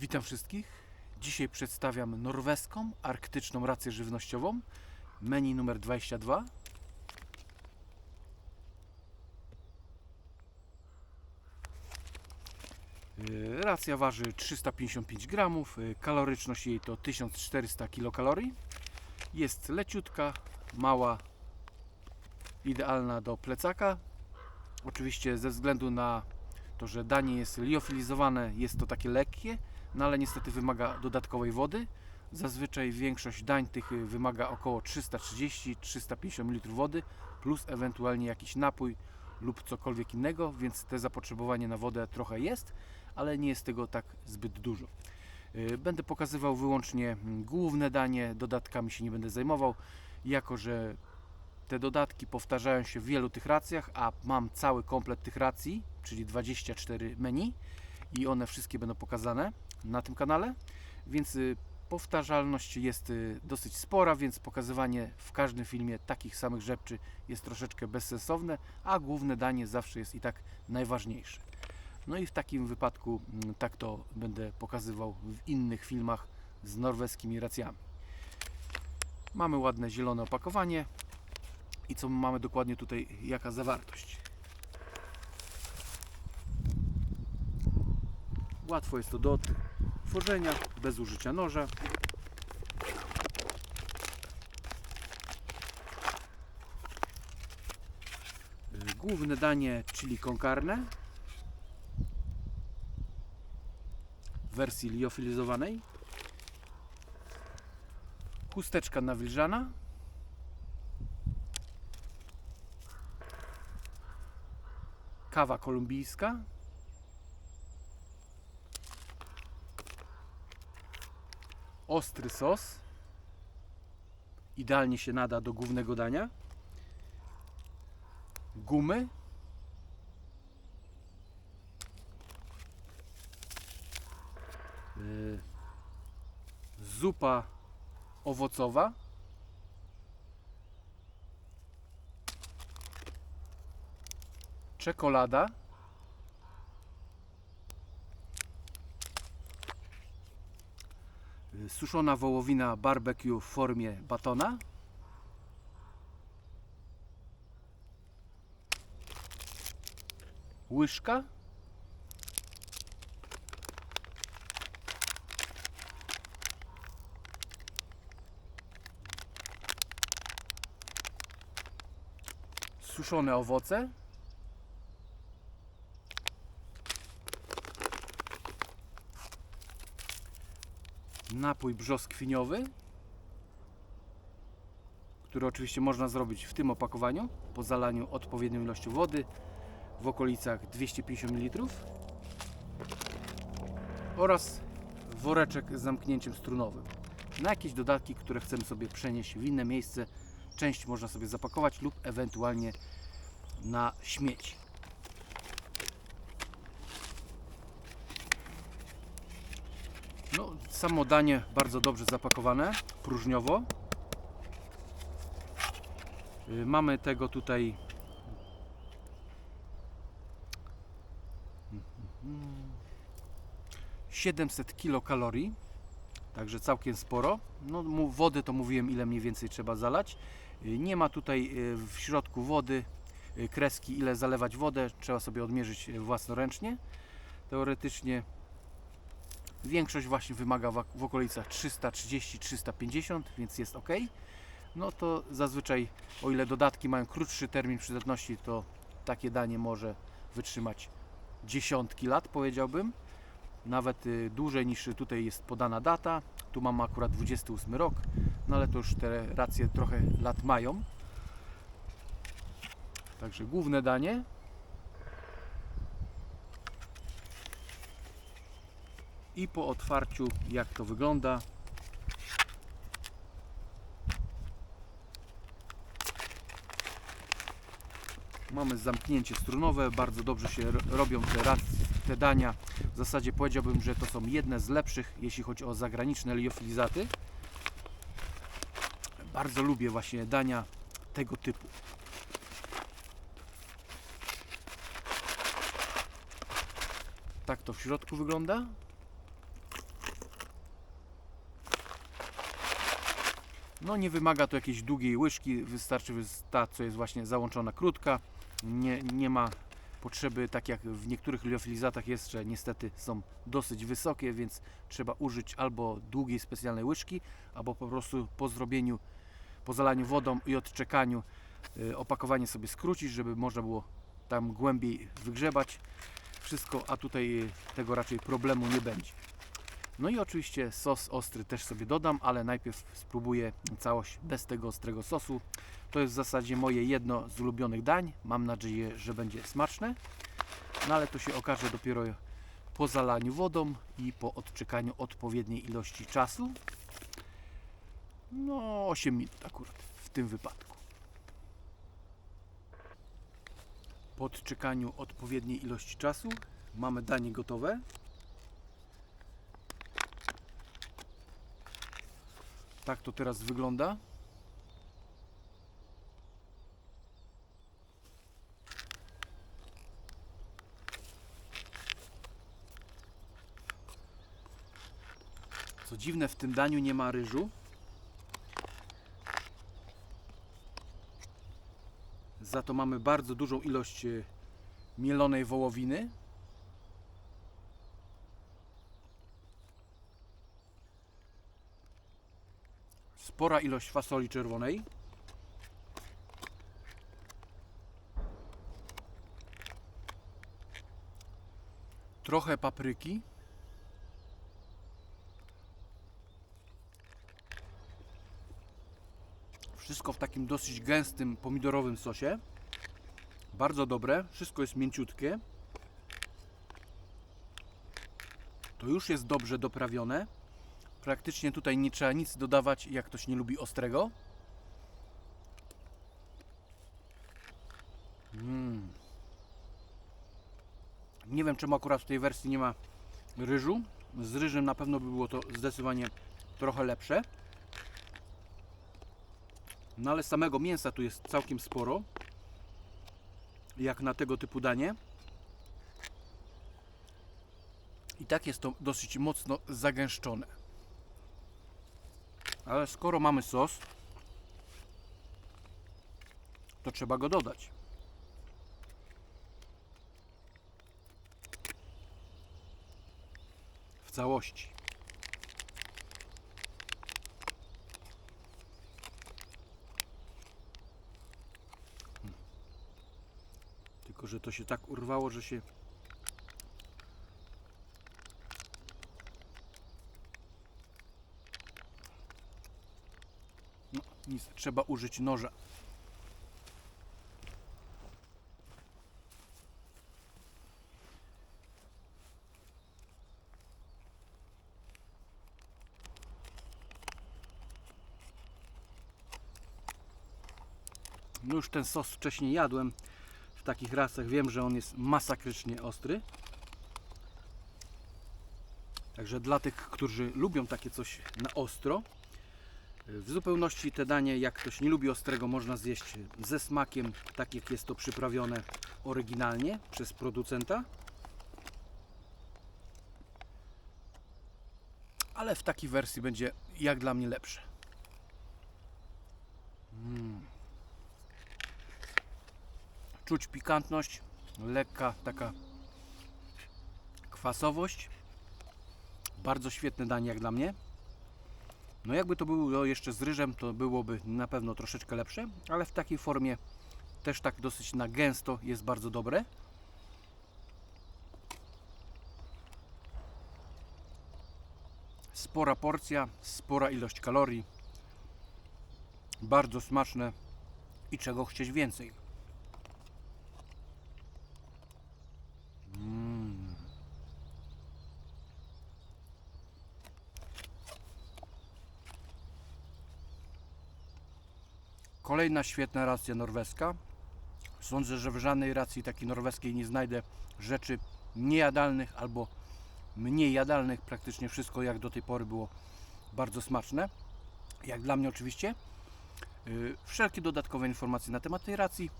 Witam wszystkich. Dzisiaj przedstawiam norweską arktyczną rację żywnościową. Menu numer 22. Yy, Racja waży 355 gramów, yy, kaloryczność jej to 1400 kilokalorii. Jest leciutka, mała, idealna do plecaka. Oczywiście ze względu na to, że danie jest liofilizowane, jest to takie lekkie, no ale niestety wymaga dodatkowej wody. Zazwyczaj większość dań tych wymaga około 330-350 ml wody, plus ewentualnie jakiś napój lub cokolwiek innego, więc te zapotrzebowanie na wodę trochę jest, ale nie jest tego tak zbyt dużo. Y, Będę pokazywał wyłącznie mm, główne danie, dodatkami się nie będę zajmował, jako że te dodatki powtarzają się w wielu tych racjach, a mam cały komplet tych racji, czyli 24 menu i one wszystkie będą pokazane na tym kanale, więc y, powtarzalność jest y, dosyć spora, więc pokazywanie w każdym filmie takich samych rzeczy jest troszeczkę bezsensowne, a główne danie zawsze jest i tak najważniejsze. No i w takim wypadku mm, tak to będę pokazywał w innych filmach z norweskimi racjami. Mamy ładne zielone opakowanie, i co mamy dokładnie tutaj, jaka zawartość. Łatwo jest to do tworzenia, bez użycia noża. Y, Główne danie, czyli con carne w wersji liofilizowanej. Chusteczka nawilżana. kawa kolumbijska. Ostry sos. Idealnie się nada do głównego dania. Gumy. Yy, Zupa owocowa. czekolada, suszona wołowina barbecue w formie batona, łyżka, suszone owoce, napój brzoskwiniowy, który oczywiście można zrobić w tym opakowaniu po zalaniu odpowiednią ilością wody w okolicach 250 ml oraz woreczek z zamknięciem strunowym. Na jakieś dodatki, które chcemy sobie przenieść w inne miejsce, część można sobie zapakować lub ewentualnie na śmieci. No, samo danie bardzo dobrze zapakowane, próżniowo. Y, Mamy tego tutaj 700 kilokalorii, także całkiem sporo. No, wody to mówiłem, ile mniej więcej trzeba zalać. Y, Nie ma tutaj y, w środku wody kreski, ile zalewać wodę. Trzeba sobie odmierzyć własnoręcznie. Teoretycznie Większość właśnie wymaga w, okolicach 330-350, więc jest ok. No to zazwyczaj, o ile dodatki mają krótszy termin przydatności, to takie danie może wytrzymać dziesiątki lat, powiedziałbym. Nawet y, dłużej niż tutaj jest podana data. Tu mamy akurat 28 rok, no ale to już te racje trochę lat mają. Także główne danie i po otwarciu jak to wygląda. Mamy zamknięcie strunowe, bardzo dobrze się ro- robią te, te dania. W zasadzie powiedziałbym, że to są jedne z lepszych, jeśli chodzi o zagraniczne liofilizaty. Bardzo lubię właśnie dania tego typu. Tak to w środku wygląda. No nie wymaga to jakiejś długiej łyżki, wystarczy wys- ta, co jest właśnie załączona krótka. Nie, nie ma potrzeby, tak jak w niektórych liofilizatach jest, że niestety są dosyć wysokie, więc trzeba użyć albo długiej specjalnej łyżki, albo po prostu po zrobieniu, po zalaniu wodą i odczekaniu y, opakowanie sobie skrócić, żeby można było tam głębiej wygrzebać wszystko, a tutaj tego raczej problemu nie będzie. No i oczywiście sos ostry też sobie dodam, ale najpierw spróbuję całość bez tego ostrego sosu. To jest w zasadzie moje jedno z ulubionych dań. Mam nadzieję, że będzie smaczne. No ale to się okaże dopiero po zalaniu wodą i po odczekaniu odpowiedniej ilości czasu. No 8 minut akurat w tym wypadku. Po odczekaniu odpowiedniej ilości czasu mamy danie gotowe. Tak to teraz wygląda. Co dziwne, w tym daniu nie ma ryżu. Za to mamy bardzo dużą ilość e, mielonej wołowiny. Spora ilość fasoli czerwonej. Trochę papryki. Wszystko w takim dosyć gęstym pomidorowym sosie. Bardzo dobre. Wszystko jest mięciutkie. To już jest dobrze doprawione. Praktycznie tutaj nie trzeba nic dodawać, jak ktoś nie lubi ostrego. Mm. Nie wiem, czemu akurat w tej wersji nie ma ryżu. Z ryżem na pewno by było to zdecydowanie trochę lepsze. No ale samego mięsa tu jest całkiem sporo. Jak na tego typu danie. I tak jest to dosyć mocno zagęszczone. Ale skoro mamy sos, to trzeba go dodać. W całości. Tylko, że to się tak urwało, że się nic, trzeba użyć noża. No już ten sos wcześniej jadłem w takich rasach. Wiem, że on jest masakrycznie ostry. Także dla tych, którzy lubią takie coś na ostro, w zupełności te danie, jak ktoś nie lubi ostrego, można zjeść ze smakiem, tak jak jest to przyprawione oryginalnie przez producenta. Ale w takiej wersji będzie jak dla mnie lepsze. Mm. Czuć pikantność, lekka taka kwasowość. Bardzo świetne danie jak dla mnie. No jakby to było jeszcze z ryżem, to byłoby na pewno troszeczkę lepsze, ale w takiej formie też tak dosyć na gęsto jest bardzo dobre. Spora porcja, spora ilość kalorii. Bardzo smaczne i czego chcieć więcej. Kolejna świetna racja norweska. Sądzę, że w żadnej racji takiej norweskiej nie znajdę rzeczy niejadalnych albo mniej jadalnych. Praktycznie wszystko jak do tej pory było bardzo smaczne. Jak dla mnie oczywiście. Yy, Wszelkie dodatkowe informacje na temat tej racji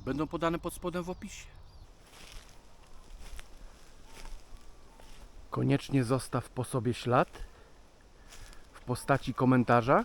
będą podane pod spodem w opisie. Koniecznie zostaw po sobie ślad w postaci komentarza